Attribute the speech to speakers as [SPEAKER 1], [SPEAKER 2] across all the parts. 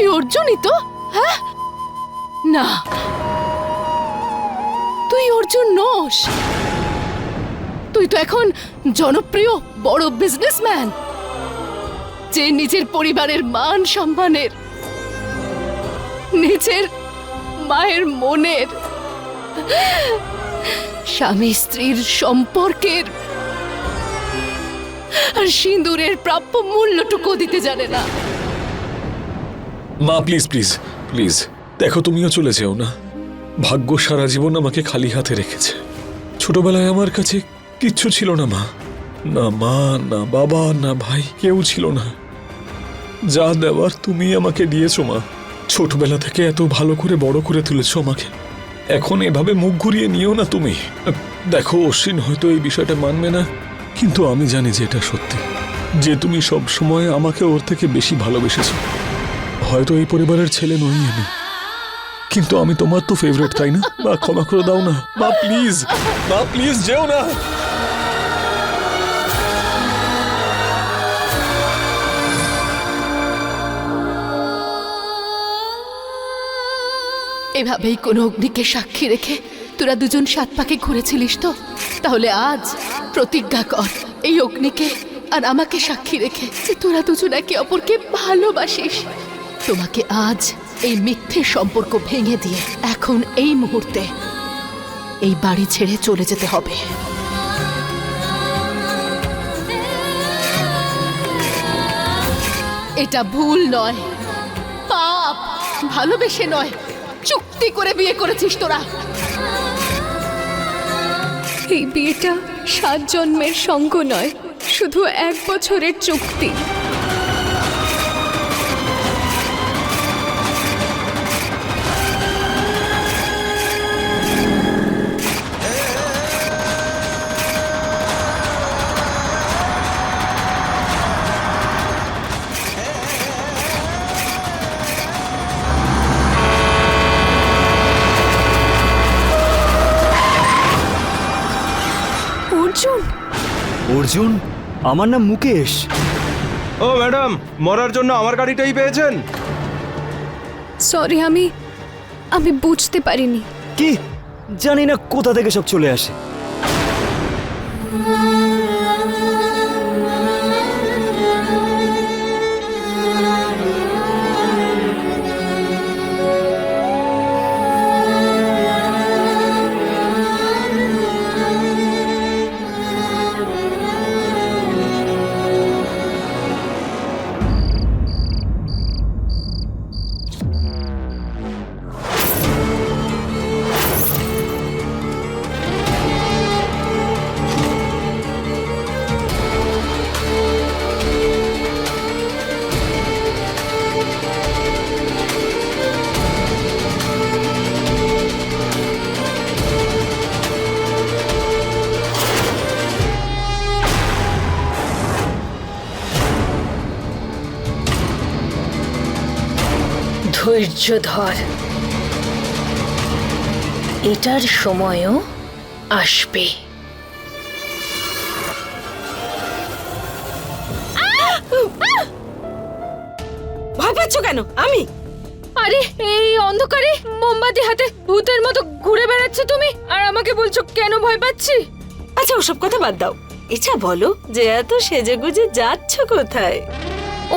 [SPEAKER 1] তুই অর্জুনই তো? হ্যাঁ? না। তুই অর্জুন নোস। তুই তো এখন জনপ্রিয়, বড় বিজনেসম্যান যে নিজের পরিবারের মান সম্মানের, নিজের মায়ের মনের, স্বামী স্ত্রীর সম্পর্কের, আর সিঁদুরের প্রাপ্য মূল্যটুকু দিতে জানে না।
[SPEAKER 2] মা প্লিজ প্লিজ প্লিজ দেখো তুমিও চলে যেও না। ভাগ্য সারা জীবন আমাকে খালি হাতে রেখেছে। ছোটবেলায় আমার কাছে কিচ্ছু ছিল না, মা। না মা, না বাবা, না ভাই, কেউ ছিল না। যা দেওয়ার তুমি আমাকে দিয়েছ, মা। ছোটবেলা থেকে এত ভালো করে, বড় করে তুলেছো আমাকে। এখন এভাবে মুখ ঘুরিয়ে নিও না তুমি। দেখো, অশ্বিন হয়তো এই বিষয়টা মানবে না, কিন্তু আমি জানি যে এটা সত্যি। যে তুমি সব সময় আমাকে ওর থেকে বেশি ভালোবেসেছো। হয়তো এই পরিবারের ছেলে নই আমি। কিন্তু আমি তোমার তো ফেভারিট তাই না? মা ক্ষমা করে দাও না। মা প্লিজ মা প্লিজ যেও না।
[SPEAKER 1] এভাবেই কোনো অগ্নিকে সাক্ষী রেখে তোরা দুজন সাত পাকে ঘুরেছিলিস তো? তাহলে আজ প্রতিজ্ঞা কর, এই অগ্নিকে আর আমাকে সাক্ষী রেখে যে তোরা দুজন একে অপরকে ভালোবাসিস। তোমাকে আজ এই মিথ্যে সম্পর্ক ভেঙে দিয়ে এখন এই মুহূর্তে এই বাড়ি ছেড়ে চলে যেতে হবে। এটা ভুল নয়। পাপ ভালোবেসে নয়। চুক্তি করে বিয়ে করেছিস তোরা।
[SPEAKER 3] এই বিয়েটা সাত জন্মের সঙ্গ নয়, শুধু এক বছরের চুক্তি। অর্জুন
[SPEAKER 4] আমার নাম মুকেশ।
[SPEAKER 5] ও ম্যাডাম মরার জন্য আমার গাড়িটাই পেয়েছেন?
[SPEAKER 3] সরি আমি আমি বুঝতে পারিনি।
[SPEAKER 4] কি? জানি না কোথা থেকে সব চলে আসে।
[SPEAKER 6] ধৈর্য ধর এটার সময়ও আসবে।
[SPEAKER 7] ভয় পাচ্ছ কেন? আমি?
[SPEAKER 3] আরে এই অন্ধকারে মোমবাতি হাতে ভূতের মতো ঘুরে বেড়াচ্ছ তুমি আর আমাকে বলছো কেন ভয় পাচ্ছি?
[SPEAKER 7] আচ্ছা ওসব কথা বাদ দাও। ইচ্ছা বলো যে এত সেজে গুজে যাচ্ছ কোথায়?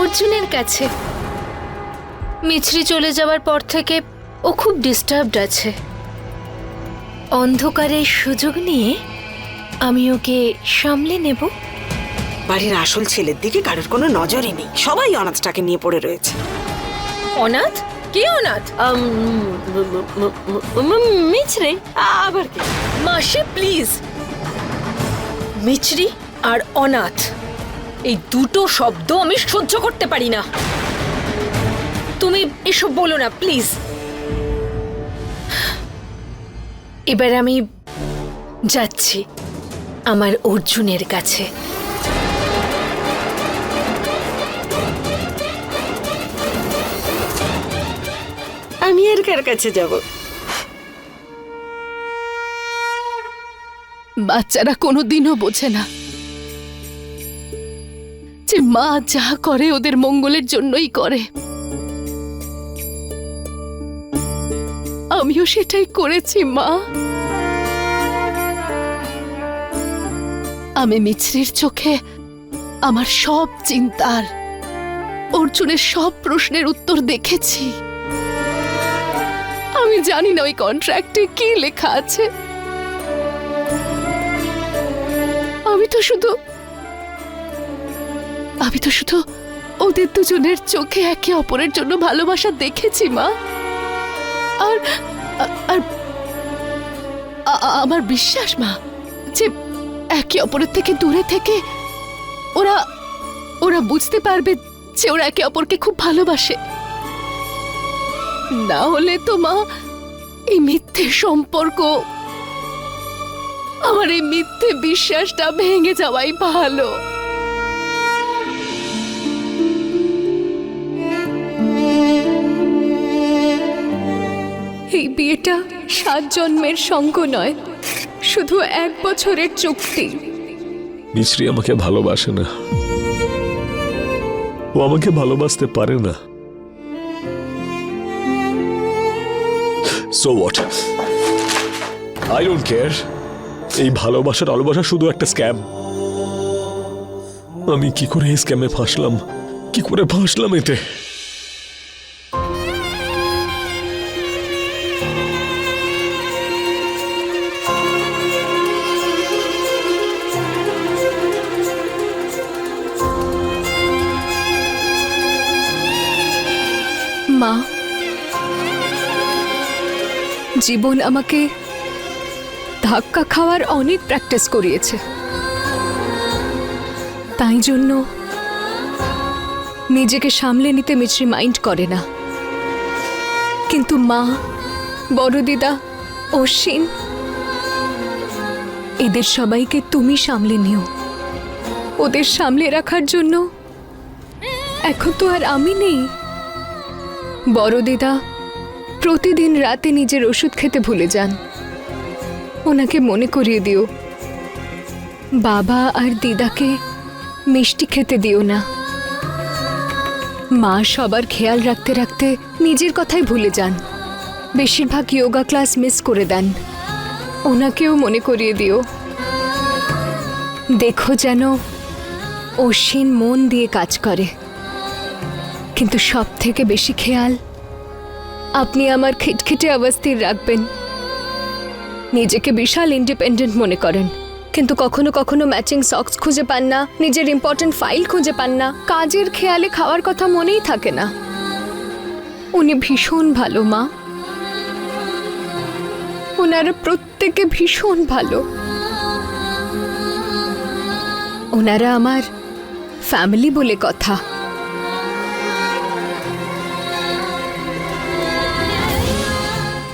[SPEAKER 6] অর্জুনের কাছে মিছরি চলে যাওয়ার পর থেকে ও খুব ডিস্টার্বড আছে। অন্ধকারের সুযোগ নিয়ে আমি ওকে সামলে নেব।
[SPEAKER 7] বাড়ির আসল ছেলের দিকে কারোর কোনো নজরই নেই। সবাই অনাথটাকে নিয়ে পড়ে রয়েছে।
[SPEAKER 3] অনাথ? কে অনাথ?
[SPEAKER 7] মিছরে আবার কি?
[SPEAKER 3] মাসি প্লিজ। মিচরি আর অনাথ এই দুটো শব্দ আমি সহ্য করতে পারি না। তুমি এসব বলো না প্লিজ।
[SPEAKER 6] এবার আমি যাচ্ছি আমার অর্জুনের কাছে।
[SPEAKER 7] আমি আর কার কাছে যাব?
[SPEAKER 1] বাচ্চারা কোনোদিনও বোঝে না যে মা যা করে ওদের মঙ্গলের জন্যই করে। আমিও সেটাই করেছি, মা। আমি মিছরির চোখে আমার সব চিন্তার, অর্জুনের সব প্রশ্নের উত্তর দেখেছি। আমি জানি না ওই কন্ট্রাক্টে কি লেখা আছে। আমি তো শুধু, আমি তো শুধু ওদের দুজনের চোখে একে অপরের জন্য ভালোবাসা দেখেছি, মা। আর আর আমার বিশ্বাস, মা, যে একে অপরের থেকে দূরে থেকে ওরা ওরা বুঝতে পারবে যে ওরা একে অপরকে খুব ভালোবাসে। না হলে তো, মা, এই মিথ্যে সম্পর্ক, আমার এই মিথ্যে বিশ্বাসটা ভেঙে যাওয়াই ভালো।
[SPEAKER 6] বিয়েটা সাত জন্মের সঙ্গ নয়, শুধু এক বছরের চুক্তি।
[SPEAKER 2] মিছরি আমাকে ভালোবাসে না। ও আমাকে ভালোবাসতে পারে না। So what I don't care এই ভালোবাসার ভালোবাসা শুধু একটা স্ক্যাম আমি কি করে এই স্ক্যামে ফাঁসলাম? কি করে ফাঁসলাম এতে?
[SPEAKER 6] জীবন আমাকে ধাক্কা খাওয়ার অনেক প্র্যাকটিস করিয়েছে। তাই জন্য নিজেকে সামলে নিতে মিছরি মাইন্ড করে না। কিন্তু মা, বড় দিদা, অশ্বিন, এদের সবাইকে তুমি সামলে নিও। ওদের সামলে রাখার জন্য এখন তো আর আমি নেই। বড় দিদা প্রতিদিন রাতে নিজের ওষুধ খেতে ভুলে যান। ওনাকে মনে করিয়ে দিও। বাবা আর দিদাকে মিষ্টি খেতে দিও না। মা সবার খেয়াল রাখতে রাখতে নিজের কথাই ভুলে যান। বেশিরভাগ যোগা ক্লাস মিস করে দেন। ওনাকেও মনে করিয়ে দিও। দেখো যেন অশ্বিন মন দিয়ে কাজ করে। কিন্তু সব থেকে বেশি খেয়াল আপনি আমার খিটখিটে অবস্থির রাখবেন। নিজেকে বিশাল ইন্ডিপেন্ডেন্ট মনে করেন। কিন্তু কখনো কখনো ম্যাচিং সক্স খুঁজে পান না, নিজের ইম্পর্টেন্ট ফাইল খুঁজে পান না, কাজের খেয়ালে খাওয়ার কথা মনেই থাকে না। উনি ভীষণ ভালো, মা। ওনারা প্রত্যেকে ভীষণ ভালো। ওনারা আমার ফ্যামিলি বলে কথা।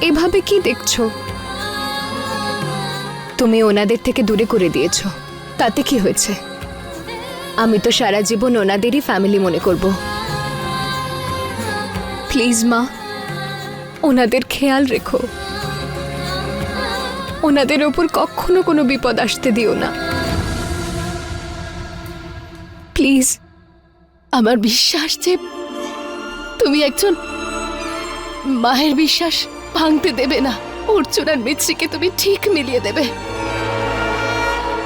[SPEAKER 6] এভাবে কি দেখছ? তুমি ওনাদের থেকে দূরে করে দিয়েছ। তাতে কি হয়েছে? আমি তো সারা জীবন ওনাদেরই ফ্যামিলি মনে করব। প্লিজ মা, ওনাদের খেয়াল রেখো। ওনাদের ওপর কখনো কোনো বিপদ আসতে দিও না। প্লিজ
[SPEAKER 1] আমার বিশ্বাস যে তুমি একজন মায়ের বিশ্বাস। ভাঙতে দেবে না। অর্জুন আর মিত্রিকে তুমি ঠিক মিলিয়ে দেবে।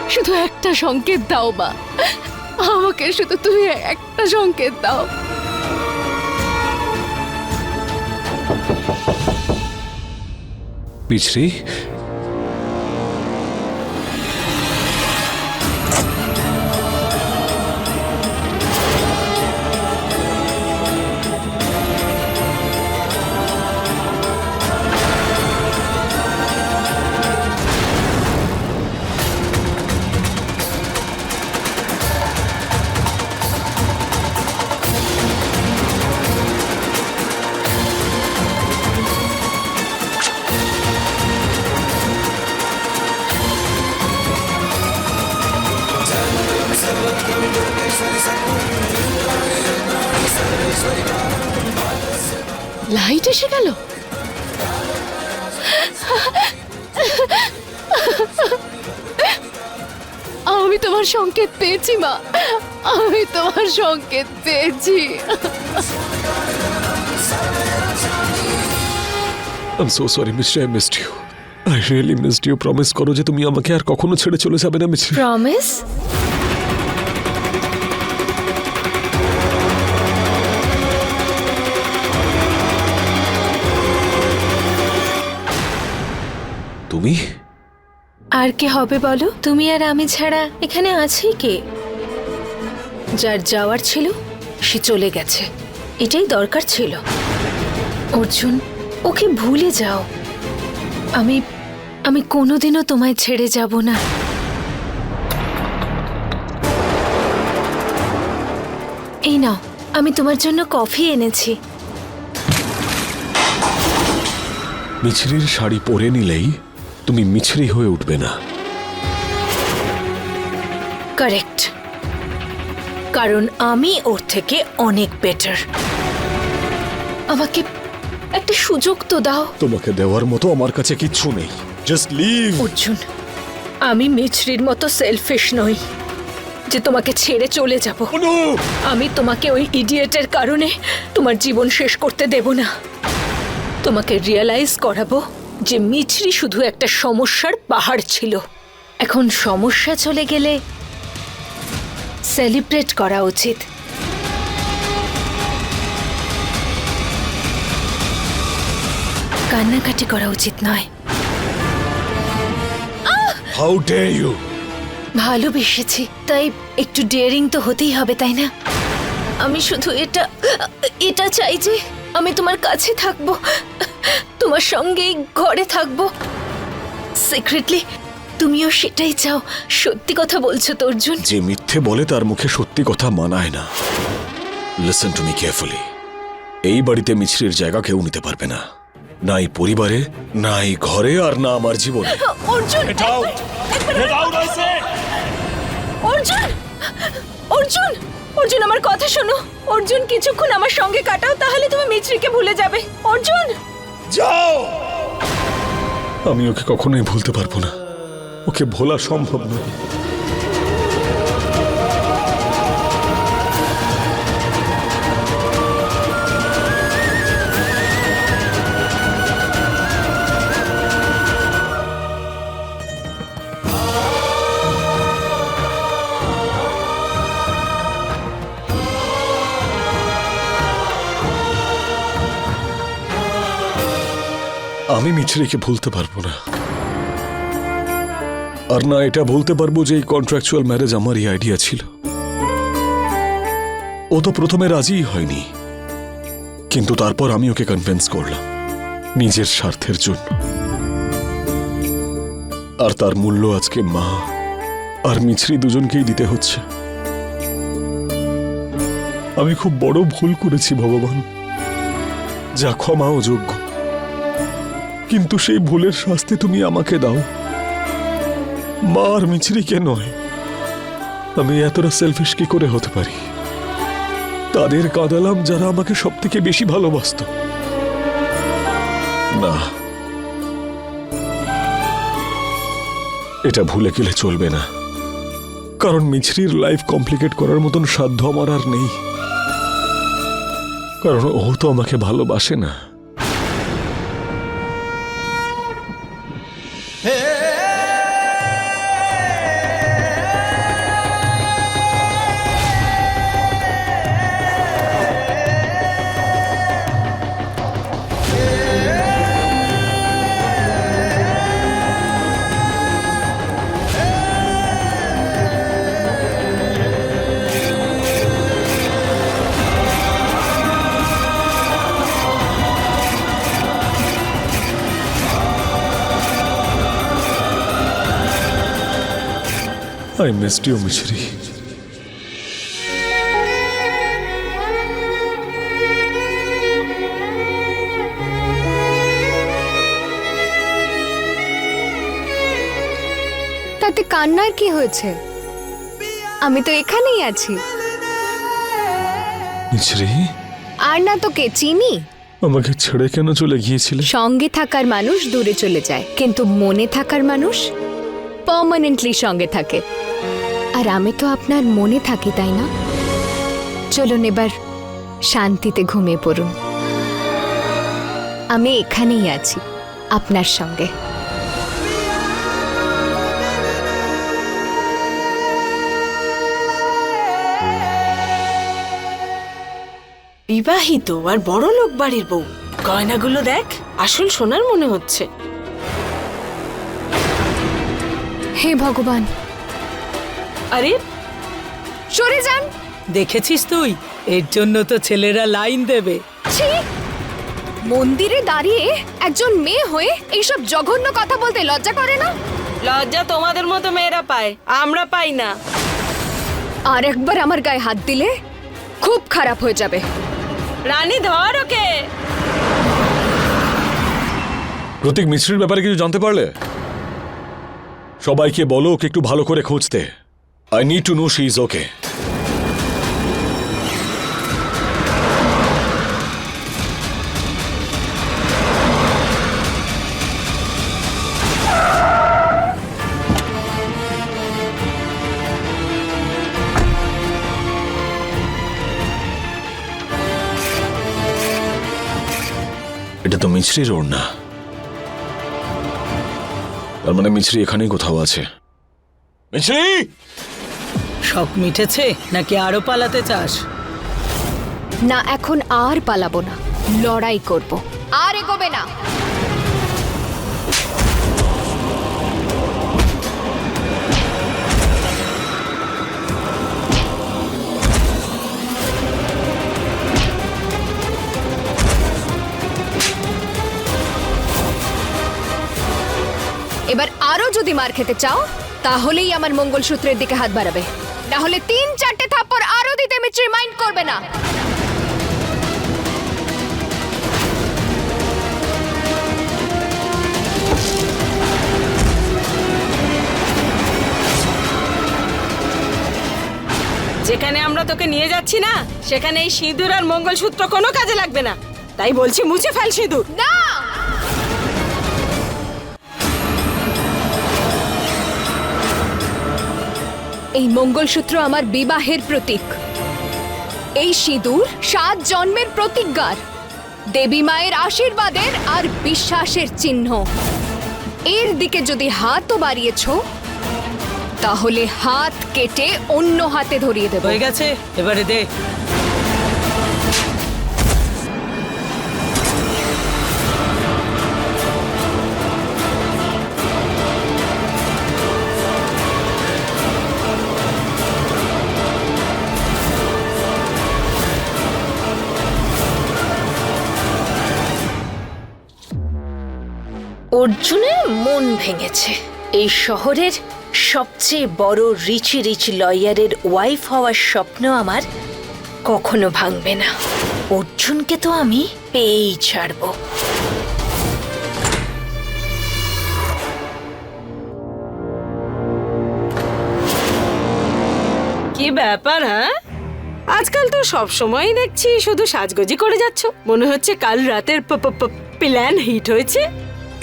[SPEAKER 1] শুধু একটা সংকেত দাও, মা। আমাকে শুধু তুমি একটা সংকেত দাও।
[SPEAKER 2] মিছরি
[SPEAKER 1] সংকেত পেয়েছি।
[SPEAKER 2] I so sorry mister I missed you I really missed you promise করো যে তুমি আমাকে আর কখনো ছেড়ে চলে যাবে না মিছরি
[SPEAKER 3] প্রমিস
[SPEAKER 2] তুমি?
[SPEAKER 3] আর কে হবে বলো? তুমি আর আমি ছাড়া এখানে আছি কে? যার যাওয়ার ছিল সে চলে গেছে। এটাই দরকার ছিল। অর্জুন ওকে ভুলে যাও। আমি আমি কোনোদিনও তোমায় ছেড়ে যাব না। এই নাও আমি তোমার জন্য কফি এনেছি।
[SPEAKER 2] মিছরির শাড়ি পরে নিলেই তুমি মিছরি হয়ে উঠবে না।
[SPEAKER 3] কারেক্ট কারণ আমি ওর থেকে অনেক বেটার আমাকে একটা সুযোগ তো দাও।
[SPEAKER 2] তোমাকে দেওয়ার মতো আমার কাছে কিচ্ছু নেই। জাস্ট লিভ
[SPEAKER 3] অর্জুন আমি মিছরির মতো সেলফিশ নই যে তোমাকে ছেড়ে চলে যাব। আমি তোমাকে ওই ইডিয়েটের কারণে তোমার জীবন শেষ করতে দেব না। তোমাকে রিয়েলাইজ করাবো যে মিছরি শুধু একটা সমস্যার পাহাড় ছিল। এখন সমস্যা চলে গেলে সেলিব্রেট করা উচিত। কান্নাকাটি করা উচিত নয়।
[SPEAKER 2] হাউ ডে ইউ
[SPEAKER 3] ভালোবেসেছি তাই একটু ডেয়ারিং তো হতেই হবে তাই না? আমি শুধু এটা এটা চাই যে আমি তোমার কাছে থাকব তোমার সঙ্গেই ঘরে থাকব। সিক্রেটলি তুমিও সেটাই চাও। সত্যি কথা বলছো তো অর্জুন?
[SPEAKER 2] যে মিথ্যে বলে তার মুখে সত্যি কথা মানায় না। লিসেন টু মি কেয়ারফুলি এই বাড়িতে মিছরির জায়গা কেউ নিতে পারবে না। না এই পরিবারে না এই ঘরে আর না আমার জীবনে।
[SPEAKER 3] অর্জুন অর্জুন! অর্জুন! অর্জুন আমার কথা শোনো। অর্জুন কিছুক্ষণ আমার সঙ্গে কাটাও তাহলে তুমি মিছরিকে ভুলে যাবে। অর্জুন!
[SPEAKER 2] যাও! আমি ওকে কখনোই ভুলতে পারব না। ওকে ভোলা সম্ভব নয়। আমি মিছরিকে ভুলতে পারব না। আর না, এটা বলতে পারব যে এই কন্ট্রাকচুয়াল ম্যারেজ আমারই আইডিয়া ছিল। ও তো প্রথমে রাজিই হয়নি। কিন্তু তারপর আমি ওকে কনভিন্স করলাম, নিজের স্বার্থের জন্য। আর তার মূল্য আজকে মা আর মিছরি দুজনকেই দিতে হচ্ছে। আমি খুব বড় ভুল করেছি, ভগবান। যা ক্ষমা যোগ্য। কিন্তু সেই ভুলের শাস্তি তুমি আমাকে দাও। মা আর মিছরিকে নয়? আমি এতটা সেলফিশ কি করে হতে পারি? তাদের কাঁদালাম যারা আমাকে সব থেকে বেশি ভালোবাসত। না। এটা ভুলে গেলে চলবে না। কারণ মিছরির লাইফ কমপ্লিকেট করার মতন সাধ্য আমার আর নেই। কারণ ও তো আমাকে ভালোবাসে না। I missed you, Mishri.
[SPEAKER 6] তাতে কান্নার কি হয়েছে? আমি তো এখানেই আছি।
[SPEAKER 2] মিছরি?
[SPEAKER 6] আর না তো কে চিনি?
[SPEAKER 2] আমাকে ছেড়ে কেন চলে গিয়েছিলে?
[SPEAKER 6] সঙ্গে থাকার মানুষ দূরে চলে যায় কিন্তু মনে থাকার মানুষ পার্মানেন্টলি সঙ্গে থাকে। আর আমি তো আপনার মনে থাকি তাই না? চলুন এবার শান্তিতে ঘুমিয়ে পড়ুন। আমি এখানেই আছি আপনার সঙ্গে।
[SPEAKER 7] বিবাহিত আর বড় লোক বাড়ির বউ। গয়নাগুলো দেখ আসল সোনার মনে হচ্ছে।
[SPEAKER 6] হে ভগবান
[SPEAKER 7] আরে
[SPEAKER 6] সরে যান।
[SPEAKER 8] দেখেছিস তুই? এর জন্য তো ছেলেরা লাইন দেবে।
[SPEAKER 6] ছি। মন্দিরে দাঁড়িয়ে একজন মেয়ে হয়ে এইসব জঘন্য কথা বলতে লজ্জা করে না?
[SPEAKER 7] লজ্জা তোমাদের মতো মেয়েরা পায় আমরা পাই না।
[SPEAKER 6] আর একবার আমার গায়ে হাত দিলে খুব খারাপ হয়ে যাবে।
[SPEAKER 7] রানী ধর ওকে।
[SPEAKER 2] প্রতীক মিশ্রির ব্যাপারে কিছু জানতে পারলে? সবাইকে বলো ওকে একটু ভালো করে খুঁজতে। I need to know she is okay এটা তো মিছরির ওর না তার মানে মিছরি এখানেই কোথাও আছে। মিছরি!
[SPEAKER 8] শখ মিটেছে নাকি আরও পালাতে চাস?
[SPEAKER 6] না, এখন আর পালাবো না। লড়াই করব। আর এগোবে না। এবার আরও যদি মার খেতে চাও, তাহলেই আমার মঙ্গলসূত্রের দিকে হাত বাড়াবে। না হলে তিন চারটে থাপ্পড় আরও দিতে মিত্রি রিমাইন্ড করবে না।
[SPEAKER 7] যেখানে আমরা তোকে নিয়ে যাচ্ছি না সেখানে এই সিঁদুর আর মঙ্গলসূত্র কোনো কাজে লাগবে না। তাই বলছি মুছে ফেল সিঁদুর।
[SPEAKER 6] না! এই মঙ্গলসূত্র আমার বিবাহের প্রতীক। এই সিঁদুর সাত জন্মের প্রতিজ্ঞার, দেবী মায়ের আশীর্বাদের আর বিশ্বাসের চিহ্ন। এর দিকে যদি হাতও বাড়িয়েছ, তাহলে হাত কেটে অন্য হাতে ধরিয়ে দেবো।
[SPEAKER 8] হয়ে গেছে, এবারে দে।
[SPEAKER 3] অর্জুনের মন ভেঙেছে। এই শহরের সবচেয়ে বড় রিচি রিচ লয়ারের ওয়াইফ হওয়ার স্বপ্ন আমার কখনো ভাঙবে না। অর্জুনকে তো আমি পেয়েই ছাড়বো।
[SPEAKER 7] কি ব্যাপার হ্যাঁ? আজকাল তো সব সময় দেখছি শুধু সাজগোজি করে যাচ্ছ। মনে হচ্ছে কাল রাতের প্ল্যান হিট হয়েছে।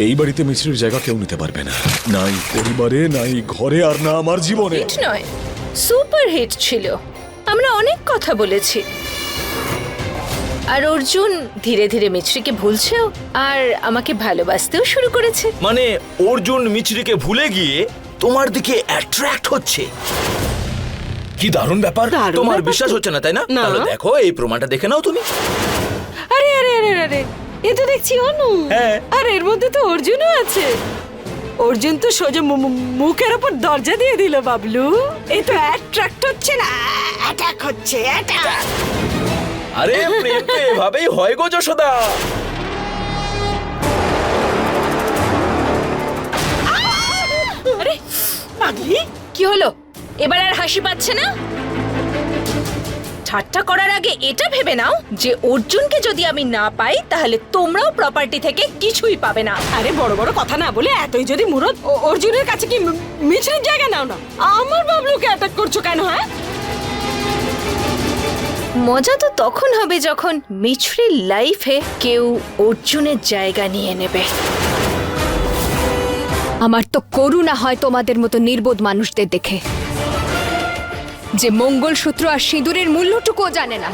[SPEAKER 2] এই বাড়িতে মিছরির জায়গা কেউ নিতে পারবে না। নাই পরিবারে নাই ঘরে আর না আমার জীবনে।
[SPEAKER 3] হিট নয় সুপার হিট ছিল। আমরা অনেক কথা বলেছি। আর অর্জুন ধীরে ধীরে মিছরিকে ভুলছেও আর আমাকে ভালোবাসতেও শুরু করেছে।
[SPEAKER 9] মানে অর্জুন মিছরিকে ভুলে গিয়ে তোমার দিকে অ্যাট্রাক্ট হচ্ছে। কি দারুণ ব্যাপার। তোমার বিশ্বাস হচ্ছে না তাই না?
[SPEAKER 7] না।
[SPEAKER 9] তাহলে দেখো এই প্রমাণটা দেখে নাও তুমি।
[SPEAKER 7] আরে আরে আরে আরে। এ তো দেখছি অনু।
[SPEAKER 9] হ্যাঁ।
[SPEAKER 7] আর এর মধ্যে তো অর্জুনও আছে। অর্জুন তো সোজা মু- মু- মুখের ওপর দরজা দিয়ে দিল বাবলু। এই তো অ্যাট্রাক্ট হচ্ছে না অ্যাটাক হচ্ছে অ্যাটাক
[SPEAKER 9] আরে প্রেম তো এভাবেই হয় গো যশোদা।
[SPEAKER 3] আরে পাগলি কি হলো? এবার আর হাসি পাচ্ছে না? ঠাট্টা করার আগে এটা ভেবে নাও যে অর্জুনকে যদি আমি না পাই তাহলে তোমরাও প্রপার্টি থেকে কিছুই পাবে না।
[SPEAKER 7] আরে বড় বড় কথা না বলে এতই যদি মুরত অর্জুনের কাছে কি মি- মিছের জায়গা নাও না? আমার বাবলুকে অ্যাটাক করছ কেন হ্যাঁ?
[SPEAKER 3] মজা তো তখন হবে যখন মিছরির লাইফে কেউ অর্জুনের জায়গা নিয়ে নেবে।
[SPEAKER 6] আমার তো করুণা হয় তোমাদের মতো নির্বোধ মানুষদের দেখে। যে মঙ্গলসূত্র আর সিঁদুরের মূল্যটুকুও জানে না।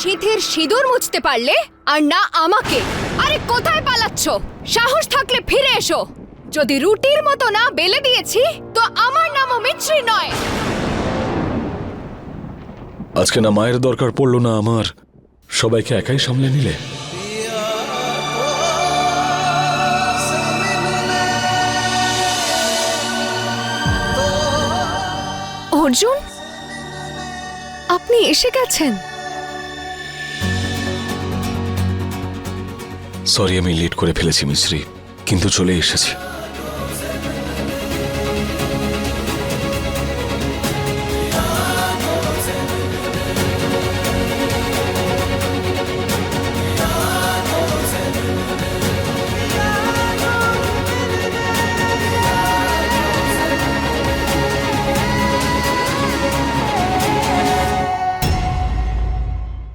[SPEAKER 6] শীতের সিঁদুর মুছতে পারলে আর না আমাকে। আরে কোথায় পালাচ্ছ? সাহস থাকলে ফিরে এসো। যদি রুটির মতো না বেলে দিয়েছি তো আমার নামও মিছরি নয়।
[SPEAKER 2] আজকে না মায়ের দরকার পড়ল না আমার। সবাইকে একাই সামলে নিলে?
[SPEAKER 6] অর্জুন আপনি এসে গেছেন।
[SPEAKER 2] সরি আমি লেট করে ফেলেছি মিস্ত্রি কিন্তু চলে এসেছি।